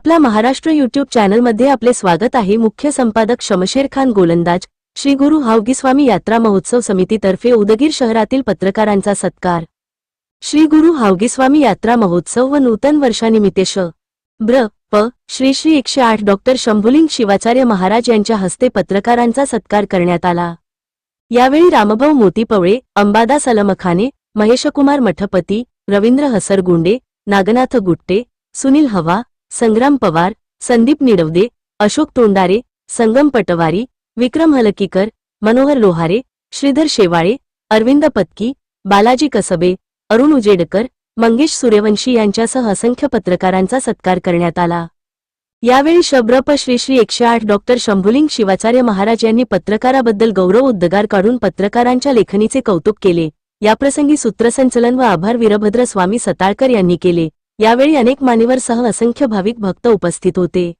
आपला महाराष्ट्र युट्यूब चॅनलमध्ये आपले स्वागत आहे. मुख्य संपादक शमशेर खान गोलंदाज श्री गुरु हावगीस्वामी यात्रा महोत्सव समितीतर्फे उदगीर शहरातील पत्रकारांचा सत्कार. श्री गुरु हावगीस्वामी यात्रा महोत्सव व नूतन वर्षानिमित्त श. ब्र. प. श्री श्री एकशे आठ डॉक्टर शंभुलिंग शिवाचार्य महाराज यांच्या हस्ते पत्रकारांचा सत्कार करण्यात आला. यावेळी रामभाऊ मोतीपवळे अंबादास अलमखाने महेशकुमार मठपती रवींद्र हसरगुंडे नागनाथ गुट्टे सुनील हवा संग्राम पवार संदीप निडवदे अशोक तोंडारे संगम पटवारी विक्रम हलकीकर मनोहर लोहारे श्रीधर शेवाळे अरविंद पत्की बालाजी कसबे अरुण उजेडकर मंगेश सूर्यवंशी यांच्यासह असंख्य पत्रकारांचा सत्कार करण्यात आला. यावेळी शब्रप श्री श्री एकशे आठ डॉक्टर शंभुलिंग शिवाचार्य महाराज यांनी पत्रकाराबद्दल गौरव उद्गार काढून पत्रकारांच्या लेखनीचे कौतुक केले. याप्रसंगी सूत्रसंचलन व आभार वीरभद्र स्वामी सताळकर यांनी केले. यावेळी अनेक मान्यवरसह असंख्य भाविक भक्त उपस्थित होते.